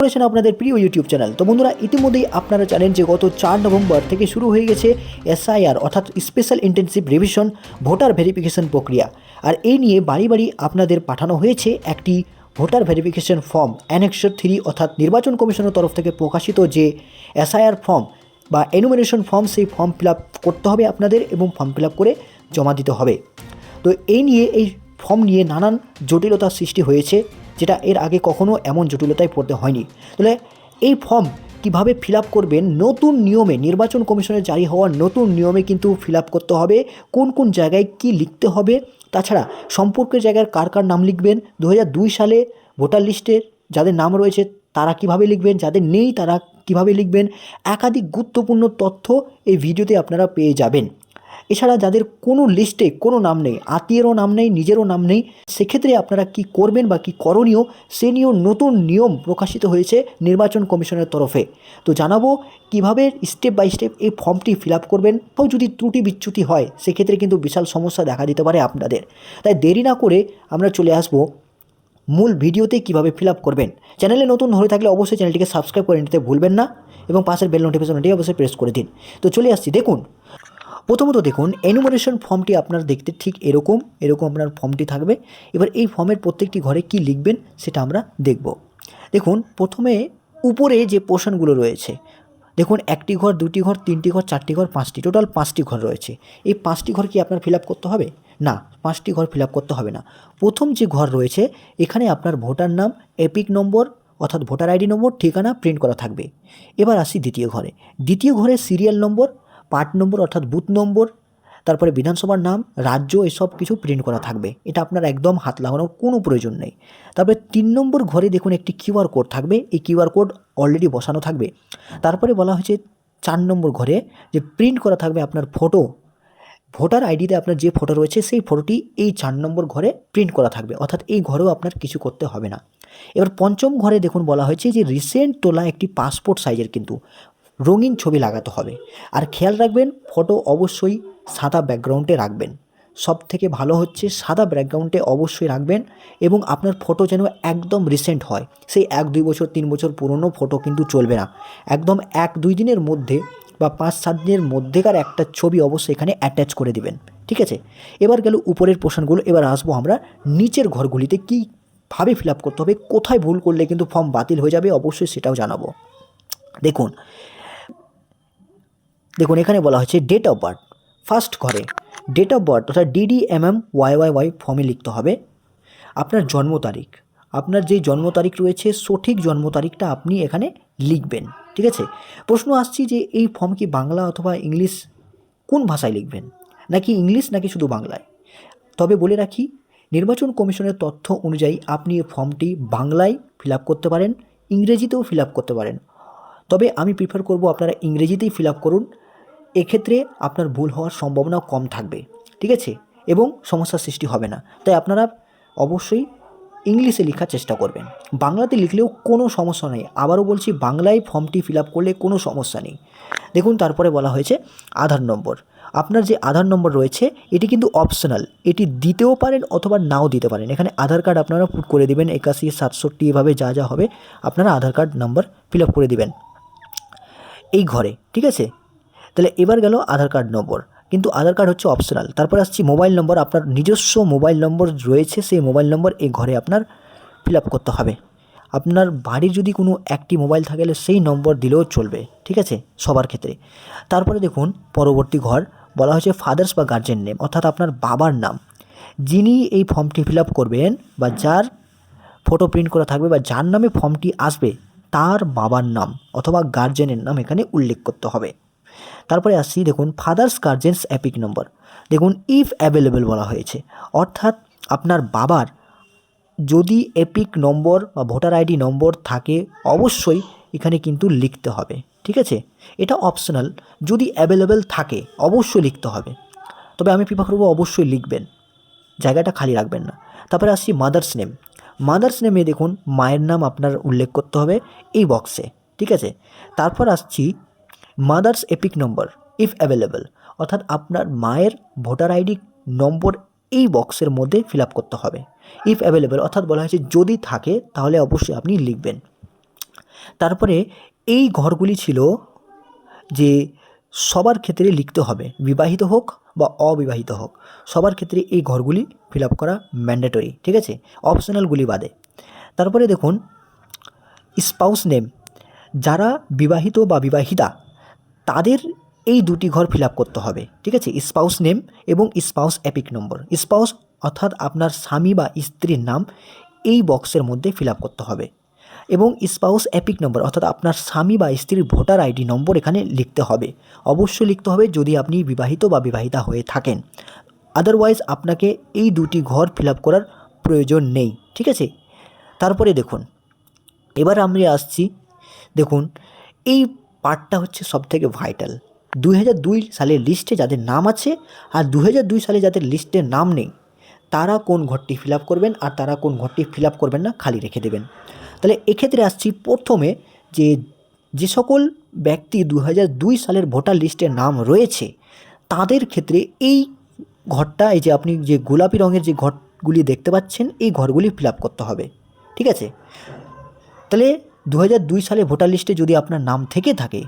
করেছেন আপনাদের প্রিয় ইউটিউব চ্যানেল তো বন্ধুরা, ইতিমধ্যেই আপনারা জানেন যে গত চার নভেম্বর থেকে শুরু হয়ে গেছে এসআইআর অর্থাৎ special intensive revision voter verification প্রক্রিয়া। আর এই নিয়ে বাড়ি বাড়ি আপনাদের পাঠানো হয়েছে একটি voter verification form annexure three অর্থাৎ নির্বাচন কমিশনের তরফ থেকে প্রকাশিত যে এসআইআর ফর্ম বা এনুমিনেশন ফর্ম সেই ফর্ম ফিল করতে হবে আপনাদের এবং ফর্ম ফিল করে জমা দিতে হবে। তো এই নিয়ে, এই ফর্ম নিয়ে নানান জটিলতার সৃষ্টি হয়েছে। যেটা এর আগে কখনো এমন জটিলতায় পড়তে হয়নি। তাহলে এই ফর্ম কীভাবে ফিল করবেন? নতুন নিয়মে নির্বাচন কমিশনের জারি হওয়া নতুন নিয়মে কিন্তু ফিল করতে হবে। কোন কোন জায়গায় কি লিখতে হবে? তাছাড়া সম্পর্কের জায়গার কার কার নাম লিখবেন? দু হাজার দুই সালে ভোটার লিস্টের যাদের নাম রয়েছে তারা কীভাবে লিখবেন? যাদের নেই তারা কীভাবে লিখবেন? একাধিক গুরুত্বপূর্ণ তথ্য এই ভিডিওতে আপনারা পেয়ে যাবেন। এছাড়া যাদের কোনো লিস্টে কোনো নাম নেই, আত্মীয়েরও নাম নেই, নিজেরও নাম নেই, সেক্ষেত্রে আপনারা কি করবেন বা কী করণীয় সে নিয়েও নতুন নিয়ম প্রকাশিত হয়েছে নির্বাচন কমিশনের তরফে। তো জানাব কীভাবে স্টেপ বাই স্টেপ এই ফর্মটি ফিল আপ করবেন তাও যদি ত্রুটি বিচ্যুতি হয়, সেক্ষেত্রে কিন্তু বিশাল সমস্যা দেখা দিতে পারে আপনাদের। তাই দেরি না করে আমরা চলে আসব মূল ভিডিওতে কীভাবে ফিল আপ করবেন। চ্যানেলে নতুন হয়ে থাকলে অবশ্যই চ্যানেলটিকে সাবস্ক্রাইব করে নিতে ভুলবেন না এবং পাশের বেল নোটিফিকেশনটি অবশ্যই প্রেস করে দিন। তো চলে আসছি, দেখুন। প্রথমত দেখুন এনুমারেশন ফর্মটি আপনার দেখতে ঠিক এরকম এরকম আপনার ফর্মটি থাকবে। এবার এই ফর্মের প্রত্যেকটি ঘরে কি লিখবেন সেটা আমরা দেখব। দেখুন, প্রথমে উপরে যে পোর্শনগুলো রয়েছে, দেখুন একটি ঘর, দুটি ঘর, তিনটি ঘর, চারটি ঘর, পাঁচটি টোটাল পাঁচটি ঘর রয়েছে। এই পাঁচটি ঘর কি আপনার ফিল করতে হবে? না, পাঁচটি ঘর ফিল করতে হবে না। প্রথম যে ঘর রয়েছে, এখানে আপনার ভোটার নাম এপিক নম্বর অর্থাৎ ভোটার আইডি নম্বর ঠিকানা প্রিন্ট করা থাকবে। এবার আসি দ্বিতীয় ঘরে। দ্বিতীয় ঘরে সিরিয়াল নম্বর পার্ট নম্বর অর্থাৎ বুথ নম্বর, তারপরে বিধানসভার নাম, রাজ্য, এসব কিছু প্রিন্ট করা থাকবে। এটা আপনার একদম হাত লাগানোর কোনো প্রয়োজন নেই। তারপরে তিন নম্বর ঘরে দেখুন একটি কিউআর কোড থাকবে। এই কিউআর কোড অলরেডি বসানো থাকবে। তারপরে বলা হয়েছে চার নম্বর ঘরে যে প্রিন্ট করা থাকবে আপনার ফটো ভোটার আইডিতে আপনার যে ফটো রয়েছে, সেই ফটোটি এই চার নম্বর ঘরে প্রিন্ট করা থাকবে। অর্থাৎ এই ঘরেও আপনার কিছু করতে হবে না। এবার পঞ্চম ঘরে দেখুন বলা হয়েছে যে রিসেন্ট তোলা একটি পাসপোর্ট সাইজের কিন্তু। রঙিন ছবি লাগাতে হবে। আর খেয়াল রাখবেন, ফটো অবশ্যই সাদা ব্যাকগ্রাউন্ডে রাখবেন। সব থেকে ভালো হচ্ছে সাদা ব্যাকগ্রাউন্ডে অবশ্যই রাখবেন এবং আপনার ফটো যেন একদম রিসেন্ট হয়। সেই এক, দুই বছর, তিন বছর পুরনো ফটো কিন্তু চলবে না। একদম এক, দুই দিনের মধ্যে বা পাঁচ, সাত দিনের মধ্যেকার একটা ছবি অবশ্যই এখানে অ্যাটাচ করে দিবেন। ঠিক আছে? এবার গেল উপরের পোর্শনগুলো, এবার আসব আমরা নিচের ঘরগুলিতে কীভাবে ফিল আপ করতে হবে, কোথায় ভুল করলে কিন্তু ফর্ম বাতিল হয়ে যাবে, অবশ্যই সেটাও জানাব। দেখুন দেখুন, এখানে বলা হচ্ছে ডেট অফ বার্থ ফার্স্ট ঘরে। ডেট অফ বার্থ অর্থাৎ DD M M Y Y Y ফর্মে লিখতে হবে। আপনার জন্ম তারিখ, আপনার যে জন্ম তারিখ রয়েছে, সঠিক জন্ম তারিখটা আপনি এখানে লিখবেন, ঠিক আছে? প্রশ্ন আসছি যে এই ফর্ম কি বাংলা অথবা ইংলিশ কোন ভাষায় লিখবেন? নাকি ইংলিশ, নাকি শুধু বাংলায়? তবে বলে রাখি, নির্বাচন কমিশনের তথ্য অনুযায়ী আপনি এই ফর্মটি বাংলায় ফিল করতে পারেন, ইংরেজিতেও ফিল করতে পারেন। তবে আমি প্রিফার করব আপনারা ইংরেজিতেই ফিল করুন এক্ষেত্রে আপনার ভুল হওয়ার সম্ভাবনা কম থাকবে, ঠিক আছে? এবং সমস্যার সৃষ্টি হবে না। তাই আপনারা অবশ্যই ইংলিশে লেখার চেষ্টা করবেন। বাংলাতে লিখলেও কোনো সমস্যা নেই। আবারও বলছি, বাংলায় ফর্মটি ফিল আপ করলে কোনো সমস্যা নেই। দেখুন, তারপরে বলা হয়েছে আধার নম্বর। আপনার যে আধার নম্বর রয়েছে, এটি কিন্তু অপশনাল এটি দিতেও পারেন অথবা নাও দিতে পারেন। এখানে আধার কার্ড আপনারা পুট করে দেবেন, একাশি, সাতষট্টি, এভাবে যা যা হবে, আপনারা Aadhaar card number fill up করে দেবেন। এই ঘরে, ঠিক আছে? তাহলে এবার গেল আধার কার্ড নম্বর। কিন্তু আধার কার্ড হচ্ছে অপশনাল তারপর আসছি মোবাইল নম্বর আপনার নিজস্ব মোবাইল নম্বর রয়েছে, সেই মোবাইল নম্বর এই ঘরে আপনার ফিল করতে হবে। আপনার বাড়ির যদি কোনো একটি মোবাইল থাকে সেই নম্বর দিলেও চলবে, ঠিক আছে? সবার ক্ষেত্রে। তারপরে দেখুন, পরবর্তী ঘর, বলা হয়েছে ফাদার্স বা গার্জেন নেম অর্থাৎ আপনার বাবার নাম। যিনি এই ফর্মটি ফিল করবেন বা যার ফটো প্রিন্ট করা থাকবে বা যার নামে ফর্মটি আসবে, তার বাবার নাম অথবা গার্জেনের নাম এখানে উল্লেখ করতে হবে। তারপরে আসছি দেখুন ফাদার্স গার্জেন্স অ্যাপিক নম্বর দেখুন ইফ অ্যাভেলেবেল বলা হয়েছে। অর্থাৎ আপনার বাবার যদি এপিক নম্বর বা ভোটার আইডি নম্বর থাকে, অবশ্যই এখানে কিন্তু লিখতে হবে। ঠিক আছে? এটা অপশনাল যদি অ্যাভেলেবেল থাকে, অবশ্যই লিখতে হবে। তবে আমি প্রিফার করব অবশ্যই লিখবেন। জায়গাটা খালি রাখবেন না। তারপরে আসছি মাদার্স নেম মাদার্স নেমে দেখুন মায়ের নাম আপনার উল্লেখ করতে হবে এই বক্সে ঠিক আছে? তারপর আসছি mother's EPIC number if available অর্থাৎ আপনার মায়ের ভোটার আইডি নম্বর এই বক্সের মধ্যে ফিল আপ করতে হবে। ইফ অ্যাভেলেবেল অর্থাৎ বলা হয়েছে যদি থাকে, তাহলে অবশ্যই আপনি লিখবেন। তারপরে এই ঘরগুলি ছিল যে সবার ক্ষেত্রে লিখতে হবে, বিবাহিত হোক বা অবিবাহিত হোক, সবার ক্ষেত্রে এই ঘরগুলি ফিল আপ করা ম্যান্ডেটরি, ঠিক আছে? অপশনালগুলি বাদে। তারপরে দেখুন স্পাউস নেম যারা বিবাহিত বা বিবাহিতা তাদের এই দুটি ঘর ফিল করতে হবে, ঠিক আছে? স্পাউস নেম এবং স্পাউস অ্যাপিক নম্বর। স্পাউস অর্থাৎ আপনার স্বামী বা স্ত্রীর নাম এই বক্সের মধ্যে ফিল করতে হবে এবং স্পাউস অ্যাপিক নম্বর অর্থাৎ আপনার স্বামী বা স্ত্রীর ভোটার আইডি নম্বর এখানে লিখতে হবে। অবশ্যই লিখতে হবে যদি আপনি বিবাহিত বা বিবাহিতা হয়ে থাকেন। আদারওয়াইজ আপনাকে এই দুটি ঘর ফিল করার প্রয়োজন নেই, ঠিক আছে? তারপরে দেখুন, এবার আমরা আসছি, দেখুন, এই পার্টটা হচ্ছে সবথেকে ভাইটাল। দুই হাজার দুই সালের লিস্টে যাদের নাম আছে আর দু হাজার দুই সালে যাদের লিস্টে নাম নেই, তারা কোন ঘরটি ফিল আপ করবেন আর তারা কোন ঘরটি ফিল আপ করবেন না খালি রেখে দেবেন। তাহলে এক্ষেত্রে আসছি প্রথমে যে যে সকল ব্যক্তি দু দুই সালের ভোটার লিস্টে নাম রয়েছে, তাদের ক্ষেত্রে এই ঘরটা, এই যে আপনি যে গোলাপি রঙের যে ঘরগুলি দেখতে পাচ্ছেন, এই ঘরগুলি ফিল আপ করতে হবে। ঠিক আছে? তাহলে দু সালে ভোটার লিস্টে যদি আপনার নাম থেকে থাকে,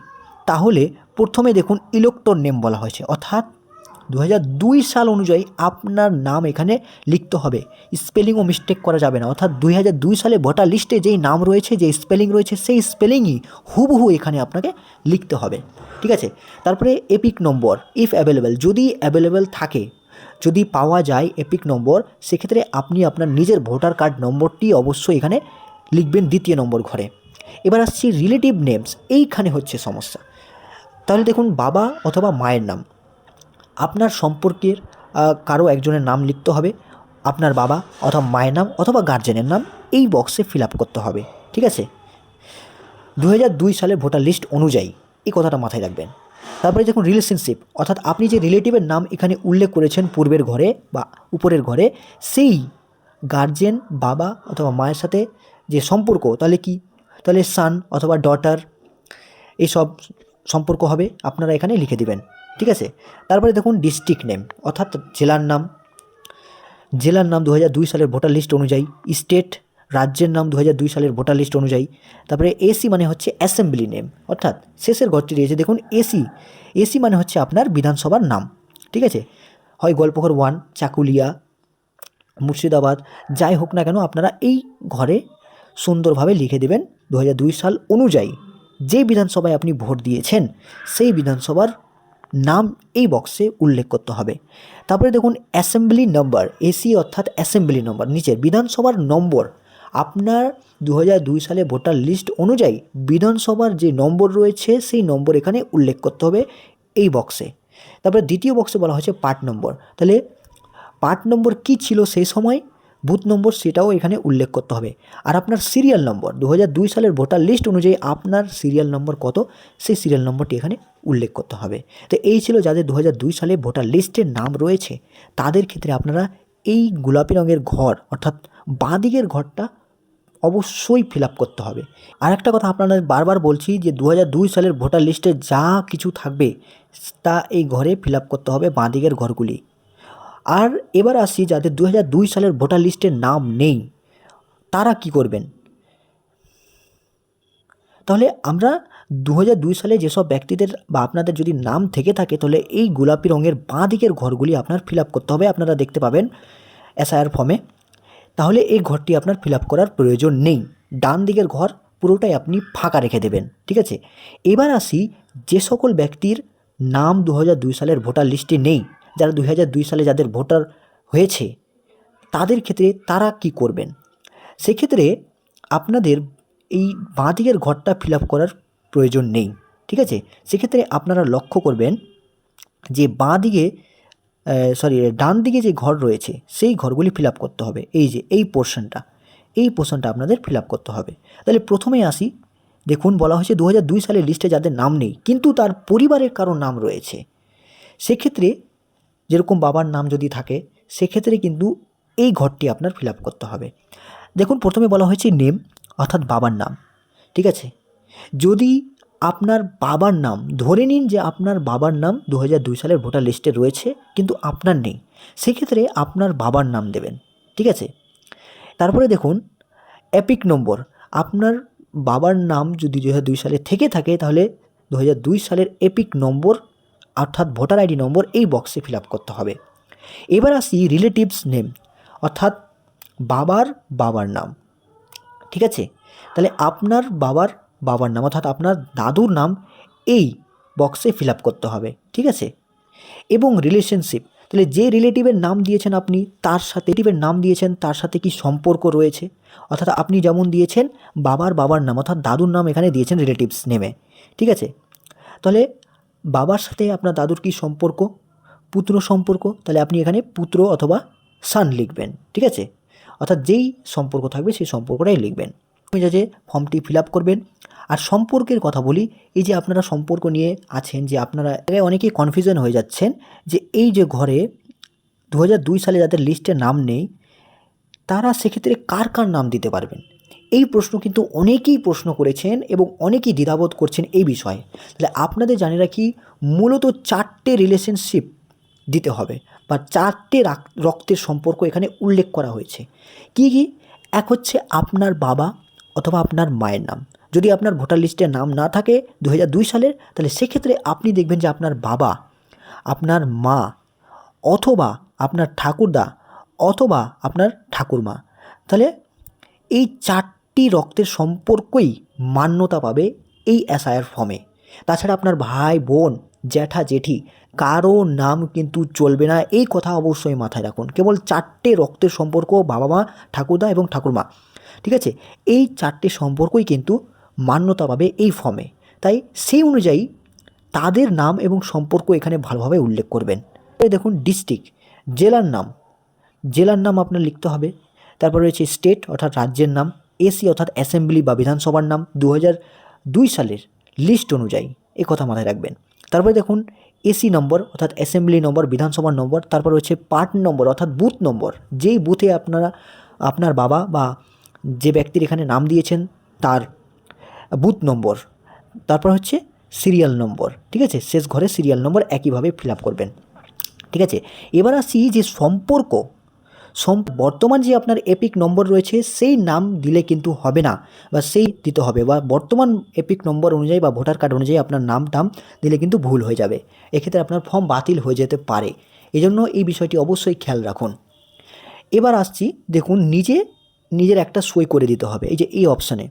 তাহলে প্রথমে দেখুন ইলেকটর নেম বলা হয়েছে। অর্থাৎ দু সাল অনুযায়ী আপনার নাম এখানে লিখতে হবে। স্পেলিংও মিস্টেক করা যাবে না। অর্থাৎ দুই সালে ভোটার লিস্টে যেই নাম রয়েছে, যে স্পেলিং রয়েছে, সেই স্পেলিংই হুবহু এখানে আপনাকে লিখতে হবে। ঠিক আছে? তারপরে এপিক নম্বর ইফ অ্যাভেলেবেল যদি অ্যাভেলেবেল থাকে, যদি পাওয়া যায় এপিক নম্বর, সেক্ষেত্রে আপনি আপনার নিজের ভোটার কার্ড নম্বরটি অবশ্যই এখানে লিখবেন দ্বিতীয় নম্বর ঘরে। এবার আসছি রিলেটিভ নেমস এইখানে হচ্ছে সমস্যা। তাহলে দেখুন বাবা অথবা মায়ের নাম। আপনার সম্পর্কের কারও একজনের নাম লিখতে হবে, আপনার বাবা অথবা মায়ের নাম অথবা গার্জেনের নাম, এই বক্সে ফিল আপ করতে হবে, ঠিক আছে? দু সালের ভোটার লিস্ট অনুযায়ী এই কথাটা মাথায় রাখবেন। তারপরে দেখুন রিলেশনশিপ অর্থাৎ আপনি যে রিলেটিভের নাম এখানে উল্লেখ করেছেন পূর্বের ঘরে বা উপরের ঘরে, সেই গার্জেন বাবা অথবা মায়ের সাথে যে সম্পর্ক, তাহলে কি তাহলে সান অথবা ডটার এইসব সম্পর্ক হবে, আপনারা এখানে লিখে দিবেন, ঠিক আছে? তারপরে দেখুন ডিস্ট্রিক্ট নেম অর্থাৎ জেলার নাম। জেলার নাম দু হাজার দুই সালের ভোটার লিস্ট অনুযায়ী স্টেট রাজ্যের নাম দু হাজার দুই সালের ভোটার লিস্ট অনুযায়ী। তারপরে এসি মানে হচ্ছে অ্যাসেম্বলি নেম অর্থাৎ শেষের ঘরটি রয়েছে দেখুন এসি এসি মানে হচ্ছে আপনার বিধানসভার নাম, ঠিক আছে? হয় গল্পঘর ওয়ান, চাকুলিয়া, মুর্শিদাবাদ, যাই হোক না কেন আপনারা এই ঘরে সুন্দরভাবে লিখে দেবেন দু হাজার দুই সাল অনুযায়ী যে বিধানসভায় আপনি ভোট দিয়েছেন, সেই বিধানসভার নাম এই বক্সে উল্লেখ করতে হবে। তারপরে দেখুন অ্যাসেম্বলি নম্বর এসি অর্থাৎ অ্যাসেম্বলি নম্বর নিচের বিধানসভার নম্বর। আপনার দু হাজার দুই সালে ভোটার লিস্ট অনুযায়ী বিধানসভার যে নম্বর রয়েছে, সেই নম্বর এখানে উল্লেখ করতে হবে এই বক্সে তারপরে দ্বিতীয় বক্সে বলা হয়েছে পার্ট নম্বর। তাহলে পার্ট নম্বর কী ছিল সেই সময়? বুথ নম্বর সেটাও এখানে উল্লেখ করতে হবে। আর আপনার সিরিয়াল নম্বর দু হাজার দুই সালের ভোটার লিস্ট অনুযায়ী আপনার সিরিয়াল নম্বর কত? সেই সিরিয়াল নম্বরটি এখানে উল্লেখ করতে হবে। তো এই ছিল যাদের দু হাজার দুই সালে ভোটার লিস্টের নাম রয়েছে, তাদের ক্ষেত্রে আপনারা এই গোলাপি রঙের ঘর, অর্থাৎ বাঁদিকের ঘরটা অবশ্যই ফিল করতে হবে। আর একটা কথা আপনাদের বারবার বলছি যে দু হাজার দুই সালের ভোটার লিস্টে যা কিছু থাকবে, তা এই ঘরে ফিল করতে হবে বাঁদিকের ঘরগুলি। আর এবার আসি যাদের দু দুই সালের ভোটার লিস্টে নাম নেই, তারা কি করবেন? তাহলে আমরা দু দুই সালে যেসব ব্যক্তিদের বা আপনাদের যদি নাম থেকে থাকে, তাহলে এই গোলাপি রঙের বাঁ দিকের ঘরগুলি আপনার ফিল করতে হবে। আপনারা দেখতে পাবেন এসআইআর ফর্মে। তাহলে এই ঘরটি আপনার ফিল করার প্রয়োজন নেই। ডান দিকের ঘর পুরোটাই আপনি ফাঁকা রেখে দেবেন, ঠিক আছে? এবার আসি যে সকল ব্যক্তির নাম দু হাজার দুই সালের ভোটার লিস্টে নেই যারা দুই হাজার দুই সালে যাদের ভোটার হয়েছে, তাদের ক্ষেত্রে তারা কি করবেন? সেক্ষেত্রে আপনাদের এই বাঁ দিকের ঘরটা ফিল করার প্রয়োজন নেই, ঠিক আছে? সেক্ষেত্রে আপনারা লক্ষ্য করবেন যে বাঁ দিকে সরি ডান দিকে যে ঘর রয়েছে, সেই ঘরগুলি ফিল করতে হবে। এই যে, এই পোর্শনটা এই পোর্শনটা আপনাদের ফিল করতে হবে। তাহলে প্রথমে আসি, দেখুন বলা হয়েছে দু হাজার দুই সালের লিস্টে যাদের নাম নেই, কিন্তু তার পরিবারের কারও নাম রয়েছে। সেক্ষেত্রে যেরকম বাবার নাম যদি থাকে, সেক্ষেত্রে কিন্তু এই ঘরটি আপনার ফিল করতে হবে। দেখুন, প্রথমে বলা হয়েছে নেম, অর্থাৎ বাবার নাম। ঠিক আছে? যদি আপনার বাবার নাম, ধরে নিন যে আপনার বাবার নাম দু হাজার দুই সালের ভোটার লিস্টে রয়েছে, কিন্তু আপনার নেই, সেক্ষেত্রে আপনার বাবার নাম দেবেন। ঠিক আছে? তারপরে দেখুন অ্যাপিক নম্বর। আপনার বাবার নাম যদি দু হাজার দুই সালে থেকে থাকে, তাহলে দু হাজার দুই সালের এপিক নম্বর অর্থাৎ ভোটার আইডি নম্বর এই বক্সে ফিল করতে হবে। এবার আসি রিলেটিভস নেম অর্থাৎ বাবার বাবার নাম। ঠিক আছে? তাহলে আপনার বাবার বাবার নাম অর্থাৎ আপনার দাদুর নাম এই বক্সে ফিল করতে হবে। ঠিক আছে? এবং রিলেশনশিপ তাহলে যে রিলেটিভের নাম দিয়েছেন আপনি, তার সাথে রিলেটিভের নাম দিয়েছেন, তার সাথে কি সম্পর্ক রয়েছে? অর্থাৎ আপনি যেমন দিয়েছেন, বাবার বাবার নাম অর্থাৎ দাদুর নাম এখানে দিয়েছেন রিলেটিভস নেমে ঠিক আছে? তাহলে বাবার সাথে আপনার দাদুর কি সম্পর্ক? পুত্র সম্পর্ক? তাহলে আপনি এখানে পুত্র অথবা সান লিখবেন, ঠিক আছে? অর্থাৎ যেই সম্পর্ক থাকবে সেই সম্পর্কটাই লিখবেন। যে ফর্মটি ফিল আপ করবেন, আর সম্পর্কের কথা বলি, এই যে আপনারা সম্পর্ক নিয়ে আছেন, যে আপনারা অনেকেই কনফিউশন হয়ে যাচ্ছেন, যে এই যে ঘরে দু সালে যাদের লিস্টে নাম নেই তারা সেক্ষেত্রে কার কার নাম দিতে পারবেন? এই প্রশ্ন কিন্তু অনেকেই প্রশ্ন করেছেন এবং অনেকেই দ্বিধাবোধ করছেন এই বিষয়ে। তাহলে আপনাদের জানি রাখি, মূলত চারটে রিলেশনশিপ দিতে হবে বা চারটে রাক- রক্তের সম্পর্ক এখানে উল্লেখ করা হয়েছে। কি কি? এক হচ্ছে আপনার বাবা অথবা আপনার মায়ের নাম। যদি আপনার ভোটার লিস্টে নাম না থাকে দু দুই সালের, তাহলে সেক্ষেত্রে আপনি দেখবেন যে আপনার বাবা, আপনার মা অথবা আপনার ঠাকুরদা অথবা আপনার ঠাকুরমা। তাহলে এই চারটি রক্তের সম্পর্কই মান্যতা পাবে এই এসআইআর ফর্মে। তাছাড়া আপনার ভাই, বোন, জ্যাঠা, জেঠি, কারও নাম কিন্তু চলবে না, এই কথা অবশ্যই মাথায় রাখুন। কেবল চারটে রক্তের সম্পর্ক বাবা মা, ঠাকুরদা এবং ঠাকুরমা। ঠিক আছে? এই চারটে সম্পর্কই কিন্তু মান্যতা পাবে এই ফর্মে। তাই সেই অনুযায়ী তাদের নাম এবং সম্পর্ক এখানে ভালোভাবে উল্লেখ করবেন। দেখুন, ডিস্ট্রিক্ট, জেলার নাম। জেলার নাম আপনার লিখতে হবে। তারপর রয়েছে স্টেট, অর্থাৎ রাজ্যের নাম। এসি অর্থাৎ অ্যাসেম্বলি বা বিধানসভার নাম। দু দুই সালের লিস্ট অনুযায়ী এ কথা মাথায় রাখবেন। তারপরে দেখুন এসি নম্বর অর্থাৎ অ্যাসেম্বলি নম্বর বিধানসভার নম্বর তারপর রয়েছে পার্ট নম্বর অর্থাৎ বুথ নম্বর যেই বুথে আপনারা, আপনার বাবা বা যে ব্যক্তির এখানে নাম দিয়েছেন, তার বুথ নম্বর তারপর হচ্ছে সিরিয়াল নম্বর ঠিক আছে? শেষ ঘরে সিরিয়াল নম্বর একইভাবে ফিল করবেন। ঠিক আছে? এবার আসি যে সম্পর্ক সম, বর্তমান যে আপনার এপিক নম্বর রয়েছে, সেই নাম দিলে কিন্তু হবে না, বা সেই দিতে হবে, বা বর্তমান এপিক নম্বর অনুযায়ী বা ভোটার কার্ড অনুযায়ী আপনার নাম টাম দিলে কিন্তু ভুল হয়ে যাবে। এক্ষেত্রে আপনার ফর্ম বাতিল হয়ে যেতে পারে। এজন্য এই বিষয়টি অবশ্যই খেয়াল রাখুন। এবার আসছি, দেখুন, নিজে, নিজের একটা সই করে দিতে হবে, এই যে এই অপশানে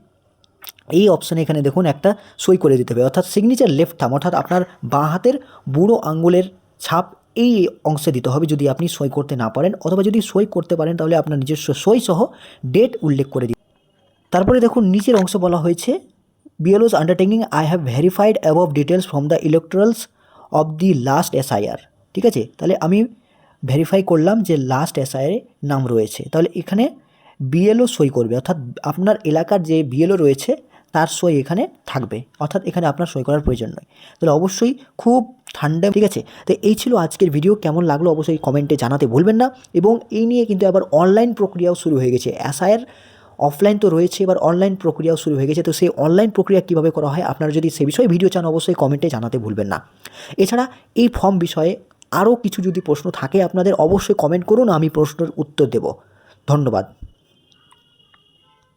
এই অপশানে এখানে দেখুন, একটা সই করে দিতে হবে, অর্থাৎ সিগনেচার লেফট থাম অর্থাৎ আপনার বাঁ হাতের বুড়ো আঙ্গুলের ছাপ এই অংশে দিতে হবে যদি আপনি সই করতে না পারেন অথবা যদি সই করতে পারেন তাহলে আপনার নিজস্ব সই সহ ডেট উল্লেখ করে দিন। তারপরে দেখুন নিচের অংশ বলা হয়েছে BLO's undertaking I have verified above details from the electorals of the last SIR ঠিক আছে? তাহলে আমি ভেরিফাই করলাম যে লাস্ট এসআইআর নাম রয়েছে। তাহলে এখানে বিএলও সই করবে। অর্থাৎ আপনার এলাকার যে বিএলও রয়েছে তার সই এখানে থাকবে। অর্থাৎ এখানে আপনার সই করার প্রয়োজন নয়। তাহলে অবশ্যই খুব ঠান্ডা, ঠিক আছে? তো এই ছিল আজকের ভিডিও কেমন লাগল অবশ্যই কমেন্টে জানাতে ভুলবেন না। এবং এই নিয়ে কিন্তু আবার অনলাইন প্রক্রিয়াও শুরু হয়ে গেছে। এসআইআর অফলাইন তো রয়েছে, এবার অনলাইন প্রক্রিয়াও শুরু হয়ে গেছে। তো সেই অনলাইন প্রক্রিয়া কীভাবে করা হয়? আপনারা যদি সে বিষয়ে ভিডিও চান, অবশ্যই কমেন্টে জানাতে ভুলবেন না। এছাড়া এই ফর্ম বিষয়ে আরও কিছু যদি প্রশ্ন থাকে আপনাদের, অবশ্যই কমেন্ট করুন, আমি প্রশ্নের উত্তর দেব। ধন্যবাদ।